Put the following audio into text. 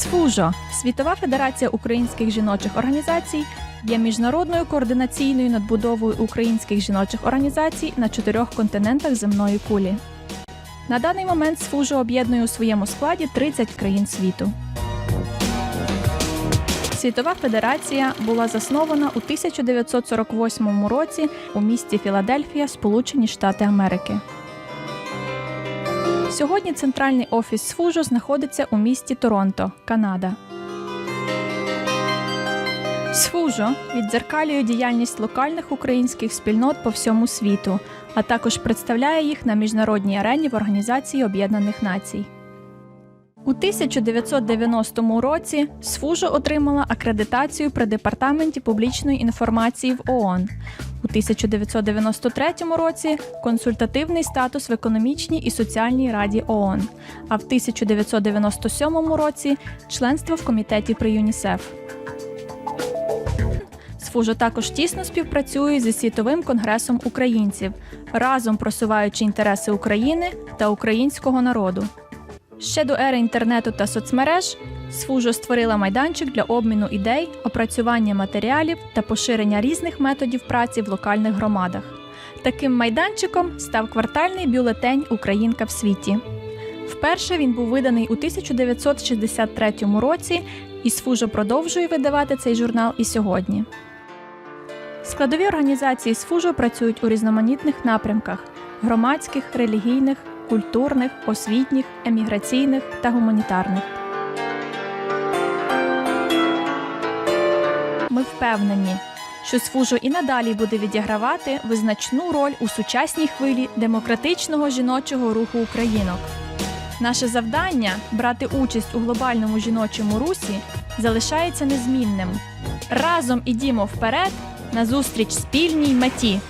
СФУЖО Світова Федерація українських жіночих організацій є міжнародною координаційною надбудовою українських жіночих організацій на чотирьох континентах земної кулі. На даний момент СФУЖО об'єднує у своєму складі 30 країн світу. Світова федерація була заснована у 1948 році у місті Філадельфія, Сполучені Штати Америки. Сьогодні центральний офіс СФУЖО знаходиться у місті Торонто, Канада. СФУЖО віддзеркалює діяльність локальних українських спільнот по всьому світу, а також представляє їх на міжнародній арені в Організації Об'єднаних Націй. У 1990 році СФУЖО отримала акредитацію при департаменті публічної інформації в ООН. У 1993 році консультативний статус в економічній і соціальній раді ООН, а в 1997 році членство в комітеті при ЮНІСЕФ. СФУЖО також тісно співпрацює зі світовим конгресом українців, разом просуваючи інтереси України та українського народу. Ще до ери інтернету та соцмереж СФУЖО створила майданчик для обміну ідей, опрацювання матеріалів та поширення різних методів праці в локальних громадах. Таким майданчиком став квартальний бюлетень Українка в світі. Вперше він був виданий у 1963 році, і СФУЖО продовжує видавати цей журнал і сьогодні. Складові організації СФУЖО працюють у різноманітних напрямках громадських, релігійних, культурних, освітніх, еміграційних та гуманітарних. Ми впевнені, що СФУЖО і надалі буде відігравати визначну роль у сучасній хвилі демократичного жіночого руху українок. Наше завдання брати участь у глобальному жіночому русі залишається незмінним. Разом ідімо вперед на зустріч спільній меті.